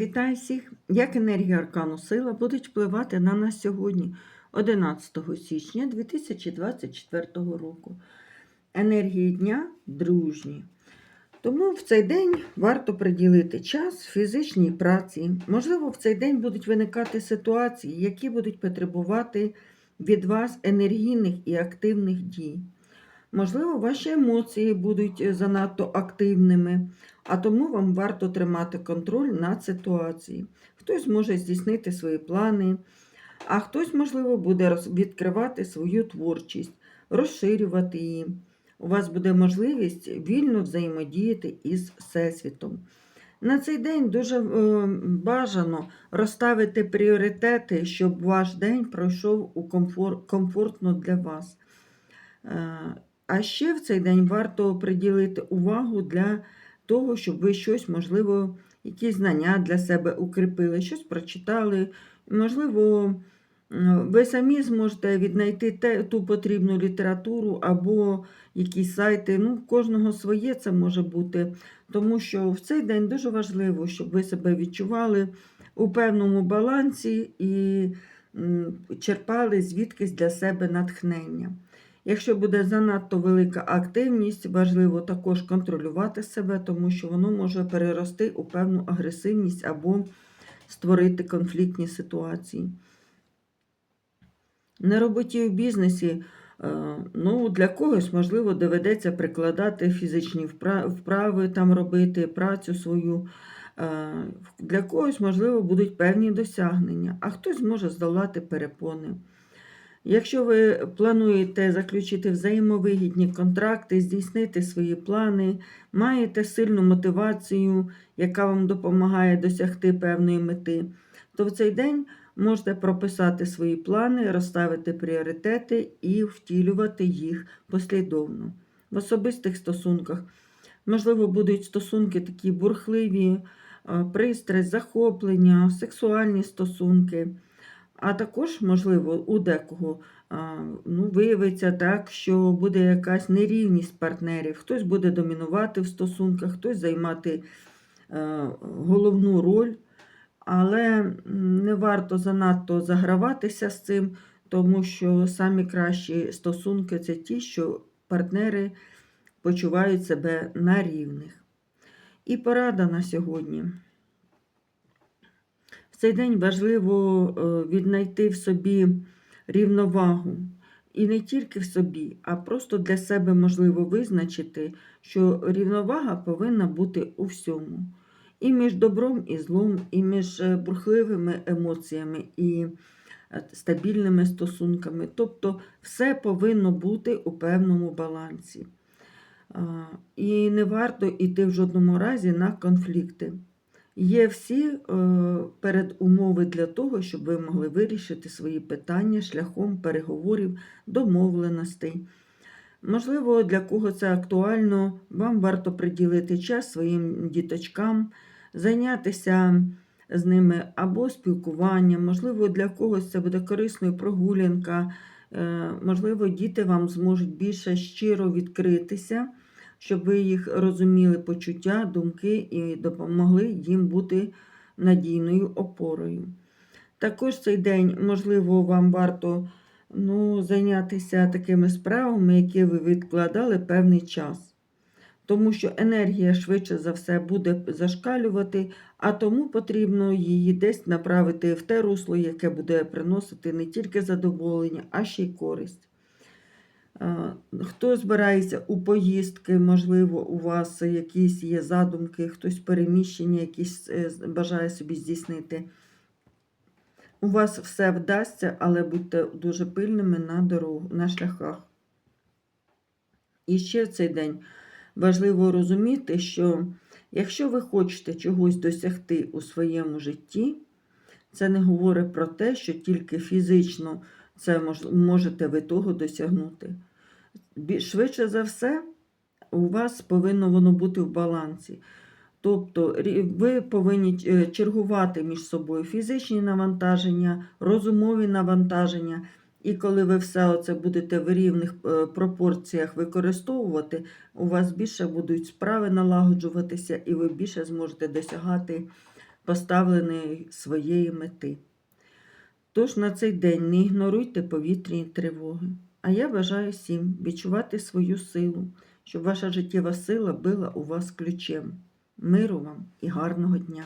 Вітаю всіх! Як енергія аркану сила будуть впливати на нас сьогодні, 11 січня 2024 року. Енергії дня дружні. Тому в цей день варто приділити час фізичній праці. Можливо, в цей день будуть виникати ситуації, які будуть потребувати від вас енергійних і активних дій. Можливо, ваші емоції будуть е, занадто активними, а тому вам варто тримати контроль над ситуацією. Хтось може здійснити свої плани, а хтось, можливо, буде відкривати свою творчість, розширювати її. У вас буде можливість вільно взаємодіяти із Всесвітом. На цей день дуже е, бажано розставити пріоритети, щоб ваш день пройшов у комфор- комфортно для вас. А ще в цей день варто приділити увагу для того, щоб ви щось, можливо, якісь знання для себе укріпили, щось прочитали. Можливо, ви самі зможете віднайти те, ту потрібну літературу або якісь сайти. Ну, кожного своє це може бути, тому що в цей день дуже важливо, щоб ви себе відчували у певному балансі і черпали звідкись для себе натхнення. Якщо буде занадто велика активність, важливо також контролювати себе, тому що воно може перерости у певну агресивність або створити конфліктні ситуації. На роботі у бізнесі е, ну, для когось, можливо, доведеться прикладати фізичні вправи, там робити працю свою. Е, Для когось, можливо, будуть певні досягнення, а хтось зможе здолати перепони. Якщо ви плануєте заключити взаємовигідні контракти, здійснити свої плани, маєте сильну мотивацію, яка вам допомагає досягти певної мети, то в цей день можете прописати свої плани, розставити пріоритети і втілювати їх послідовно. В особистих стосунках, можливо, будуть стосунки такі бурхливі, пристрасть, захоплення, сексуальні стосунки. А також, можливо, у декого ну, виявиться так, що буде якась нерівність партнерів, хтось буде домінувати в стосунках, хтось займати е, головну роль, але не варто занадто заграватися з цим, тому що самі кращі стосунки це ті, що партнери почувають себе на рівних. І порада на сьогодні. Цей день важливо е, віднайти в собі рівновагу. І не тільки в собі, а просто для себе можливо визначити, що рівновага повинна бути у всьому. І між добром і злом, і між е, бурхливими емоціями і е, стабільними стосунками. Тобто все повинно бути у певному балансі. І не варто йти в жодному разі на конфлікти. Є всі е, передумови для того, щоб ви могли вирішити свої питання шляхом переговорів, домовленостей. Можливо, для кого це актуально, вам варто приділити час своїм діточкам, зайнятися з ними або спілкуванням, можливо, для когось це буде корисною прогулянка, е, можливо, діти вам зможуть більше щиро відкритися щоб ви їх розуміли почуття, думки і допомогли їм бути надійною опорою. Також цей день, можливо, вам варто ну, зайнятися такими справами, які ви відкладали певний час. Тому що енергія швидше за все буде зашкалювати, а тому потрібно її десь направити в те русло, яке буде приносити не тільки задоволення, а ще й користь. Хто збирається у поїздки, можливо, у вас якісь є задумки, хтось переміщення, якісь е, бажає собі здійснити. У вас все вдасться, але будьте дуже пильними на дорогу, на шляхах. І ще в цей день важливо розуміти, що якщо ви хочете чогось досягти у своєму житті, це не говорить про те, що тільки фізично це можете ви того досягнути. Швидше за все, у вас повинно воно бути в балансі. Тобто ви повинні е, чергувати між собою фізичні навантаження, розумові навантаження. І коли ви все це будете в рівних е, пропорціях використовувати, у вас більше будуть справи налагоджуватися, і ви більше зможете досягати поставленої своєї мети. Тож на цей день не ігноруйте повітряні тривоги. А я бажаю всім відчувати свою силу, щоб ваша життєва сила била у вас ключем. Миру вам і гарного дня!